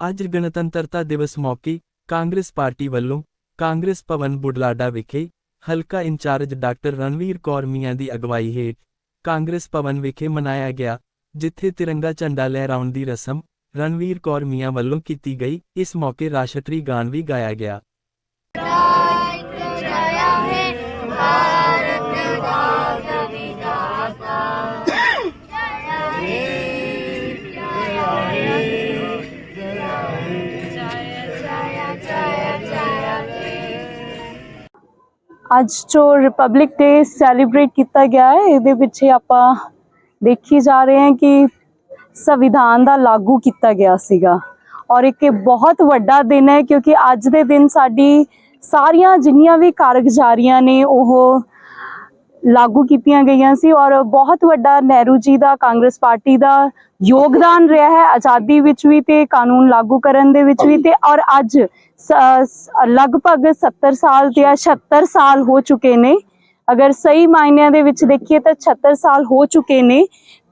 ਅੱਜ ਗਣਤੰਤਰਤਾ ਦਿਵਸ ਮੌਕੇ ਕਾਂਗਰਸ ਪਾਰਟੀ ਵੱਲੋਂ ਕਾਂਗਰਸ ਭਵਨ ਬੁਢਲਾਡਾ ਵਿਖੇ ਹਲਕਾ ਇੰਚਾਰਜ ਡਾਕਟਰ ਰਣਵੀਰ ਕੌਰ ਮੀਆਂ ਦੀ ਅਗਵਾਈ ਹੇਠ ਕਾਂਗਰਸ ਭਵਨ ਵਿਖੇ ਮਨਾਇਆ ਗਿਆ, ਜਿੱਥੇ ਤਿਰੰਗਾ ਝੰਡਾ ਲਹਿਰਾਉਣ ਦੀ ਰਸਮ ਰਣਵੀਰ ਕੌਰ ਮੀਆਂ ਵੱਲੋਂ ਕੀਤੀ ਗਈ। ਇਸ ਮੌਕੇ ਰਾਸ਼ਟਰੀ ਗਾਨ ਵੀ ਗਾਇਆ ਗਿਆ। ਅੱਜ ਜੋ ਰਿਪਬਲਿਕ ਡੇ ਸੈਲੀਬ੍ਰੇਟ ਕੀਤਾ ਗਿਆ ਹੈ, ਇਹਦੇ ਪਿੱਛੇ ਆਪਾਂ ਦੇਖੀ ਜਾ ਰਹੇ ਹਾਂ ਕਿ ਸੰਵਿਧਾਨ ਦਾ ਲਾਗੂ ਕੀਤਾ ਗਿਆ ਸੀਗਾ। ਔਰ ਇੱਕ ਇਹ ਬਹੁਤ ਵੱਡਾ ਦਿਨ ਹੈ ਕਿਉਂਕਿ ਅੱਜ ਦੇ ਦਿਨ ਸਾਡੀ ਸਾਰੀਆਂ ਜਿੰਨੀਆਂ ਵੀ ਕਾਰਗੁਜ਼ਾਰੀਆਂ ਨੇ, ਉਹ ਲਾਗੂ ਕੀਤੀਆਂ ਗਈਆਂ ਸੀ ਔਰ ਬਹੁਤ ਵੱਡਾ ਨਹਿਰੂ ਜੀ ਦਾ, ਕਾਂਗਰਸ ਪਾਰਟੀ ਦਾ ਯੋਗਦਾਨ ਰਿਹਾ ਹੈ, ਆਜ਼ਾਦੀ ਵਿੱਚ ਵੀ ਤੇ ਕਾਨੂੰਨ ਲਾਗੂ ਕਰਨ ਦੇ ਵਿੱਚ ਵੀ ਤੇ ਔਰ ਅੱਜ ਲਗਭਗ 70 ਸਾਲ ਤੇ 76 ਸਾਲ ਹੋ ਚੁੱਕੇ ਨੇ। ਅਗਰ ਸਹੀ ਮਾਇਨਿਆਂ ਦੇ ਵਿੱਚ ਦੇਖੀਏ ਤਾਂ 76 ਸਾਲ ਹੋ ਚੁੱਕੇ ਨੇ।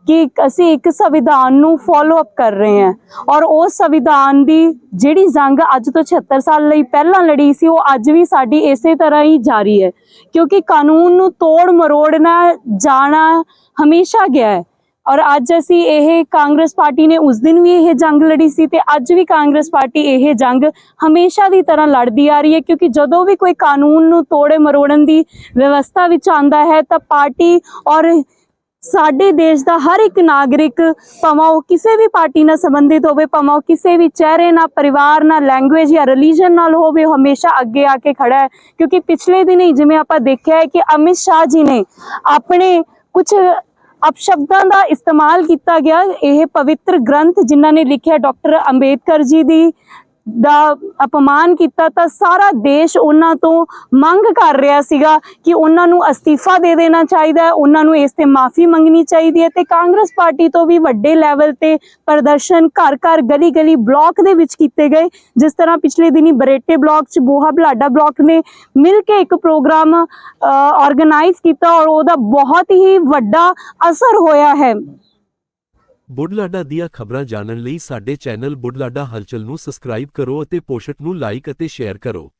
ਕਿ ਅਸੀਂ ਇੱਕ ਸੰਵਿਧਾਨ ਨੂੰ ਫੋਲੋ ਅਪ ਕਰ ਰਹੇ ਹਾਂ। ਔਰ ਉਸ ਸੰਵਿਧਾਨ ਦੀ ਜਿਹੜੀ ਜੰਗ ਅੱਜ ਤੋਂ 76 ਸਾਲ ਲਈ ਪਹਿਲਾਂ ਲੜੀ ਸੀ, ਉਹ ਅੱਜ ਵੀ ਸਾਡੀ ਇਸੇ ਤਰ੍ਹਾਂ ਹੀ ਜਾਰੀ ਹੈ। ਕਿਉਂਕਿ ਕਾਨੂੰਨ ਨੂੰ ਤੋੜ ਮਰੋੜਨਾ ਜਾਣਾ ਹਮੇਸ਼ਾ ਗਿਆ ਹੈ। ਔਰ ਅੱਜ ਅਸੀਂ ਇਹ ਕਾਂਗਰਸ ਪਾਰਟੀ ਨੇ ਉਸ ਦਿਨ ਵੀ ਇਹ ਜੰਗ ਲੜੀ ਸੀ ਤੇ ਅੱਜ ਵੀ ਕਾਂਗਰਸ ਪਾਰਟੀ ਇਹ ਜੰਗ ਹਮੇਸ਼ਾ ਦੀ ਤਰ੍ਹਾਂ ਲੜਦੀ ਆ ਰਹੀ ਹੈ। ਕਿਉਂਕਿ ਜਦੋਂ ਵੀ ਕੋਈ ਕਾਨੂੰਨ ਨੂੰ ਤੋੜੇ ਮਰੋੜਨ ਦੀ ਵਿਵਸਥਾ ਵਿੱਚ ਆਂਦਾ ਹੈ, ਤਾਂ ਪਾਰਟੀ ਔਰ ਸਾਡੇ ਦੇਸ਼ ਦਾ ਹਰ ਇੱਕ ਨਾਗਰਿਕ ਭਾਵੇਂ ਉਹ ਕਿਸੇ ਵੀ ਪਾਰਟੀ ਨਾਲ ਸੰਬੰਧਿਤ ਹੋਵੇ, ਭਾਵੇਂ ਉਹ ਕਿਸੇ ਵੀ ਚਿਹਰੇ ਨਾਲ, ਪਰਿਵਾਰ ਨਾਲ ਲੈਂਗੁਏਜ ਜਾਂ ਰਿਲੀਜਨ ਨਾਲ ਹੋਵੇ ਹਮੇਸ਼ਾ ਅੱਗੇ ਆ ਕੇ ਖੜਾ ਹੈ। ਕਿਉਂਕਿ ਪਿਛਲੇ ਦਿਨ ਹੀ ਜਿਵੇਂ ਆਪਾਂ ਦੇਖਿਆ ਹੈ ਕਿ ਅਮਿਤ ਸ਼ਾਹ ਜੀ ਨੇ ਆਪਣੇ ਕੁਝ ਅਪਸ਼ਬਦਾਂ ਦਾ ਇਸਤੇਮਾਲ ਕੀਤਾ ਗਿਆ। ਇਹ ਪਵਿੱਤਰ ਗ੍ਰੰਥ ਜਿਨ੍ਹਾਂ ਨੇ ਲਿਖਿਆ ਡਾਕਟਰ ਅੰਬੇਦਕਰ ਜੀ ਦੀ ਦਾ ਅਪਮਾਨ ਕੀਤਾ ਤਾਂ ਸਾਰਾ ਦੇਸ਼ ਉਹਨਾਂ ਤੋਂ ਮੰਗ ਕਰ ਰਿਹਾ ਸੀਗਾ ਕਿ ਉਹਨਾਂ ਨੂੰ ਅਸਤੀਫਾ ਦੇ ਦੇਣਾ ਚਾਹੀਦਾ ਹੈ, ਉਹਨਾਂ ਨੂੰ ਇਸ ਤੇ ਮਾਫੀ ਮੰਗਣੀ ਚਾਹੀਦੀ ਹੈ ਤੇ ਕਾਂਗਰਸ ਪਾਰਟੀ ਤੋਂ ਵੀ ਵੱਡੇ ਲੈਵਲ ਤੇ ਪ੍ਰਦਰਸ਼ਨ ਘਰ ਘਰ ਗਲੀ ਗਲੀ ਬਲਾਕ ਦੇ ਵਿੱਚ ਕੀਤੇ ਗਏ। ਜਿਸ ਤਰ੍ਹਾਂ ਪਿਛਲੇ ਦਿਨੀ ਬਰੇਟੇ ਬਲਾਕ ਚ ਬੋਹਾ ਬਲਾਡਾ ਬਲਾਕ ਨੇ ਮਿਲ ਕੇ ਇੱਕ ਪ੍ਰੋਗਰਾਮ ਆਰਗੇਨਾਈਜ਼ ਕੀਤਾ ਔਰ ਉਹਦਾ ਬਹੁਤ ਹੀ ਵੱਡਾ ਅਸਰ ਹੋਇਆ ਹੈ। ਬੁੱਢਲਾਡਾ ਦੀਆਂ ਖਬਰਾਂ ਜਾਣਨ ਲਈ ਸਾਡੇ ਚੈਨਲ ਬੁੱਢਲਾਡਾ ਹਲਚਲ ਨੂੰ ਸਬਸਕ੍ਰਾਈਬ ਕਰੋ ਅਤੇ ਪੋਸਟ ਨੂੰ ਲਾਈਕ ਅਤੇ ਸ਼ੇਅਰ ਕਰੋ।